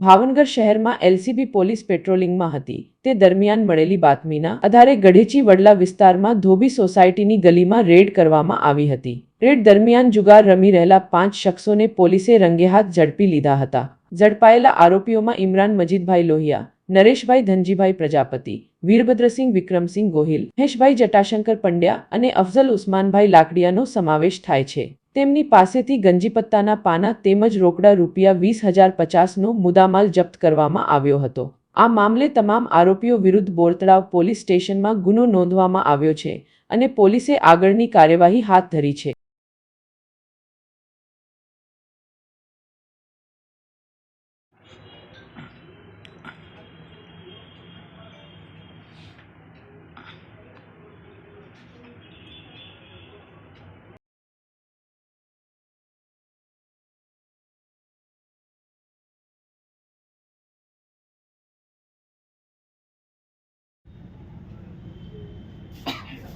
ભાવનગર શહેરમાં LCB police પેટ્રોલિંગમાં હતી. તે દરમિયાન મળેલી બાતમીના આધારે ગઢેચી વડલા વિસ્તારમાં ધોબી સોસાયટીની ગલીમાં રેડ કરવામાં આવી હતી. રેડ દરમિયાન જુગાર રમી રહેલા પાંચ શખ્સોને પોલીસે રંગેહાથ ઝડપી લીધા હતા. ઝડપાયેલા આરોપીઓમાં ઇમરાન મજીદભાઈ લોહિયા, નરેશભાઈ ધનજીભાઈ પ્રજાપતિ, વીરભદ્રસિંહ વિક્રમસિંહ ગોહિલ, મહેશભાઈ જટાશંકર પંડ્યા અને અફઝલ ઉસ્માનભાઈ લાકડિયાનો સમાવેશ થાય છે. તેમની પાસેથી ગંજીપત્તાના પાના તેમજ રોકડા રૂપિયા વીસ હજાર પચાસનો મુદ્દામાલ જપ્ત કરવામાં આવ્યો હતો. આ મામલે તમામ આરોપીઓ વિરુદ્ધ બોરતળાવ પોલીસ સ્ટેશનમાં ગુનો નોંધવામાં આવ્યો છે અને પોલીસે આગળની કાર્યવાહી હાથ ધરી છે.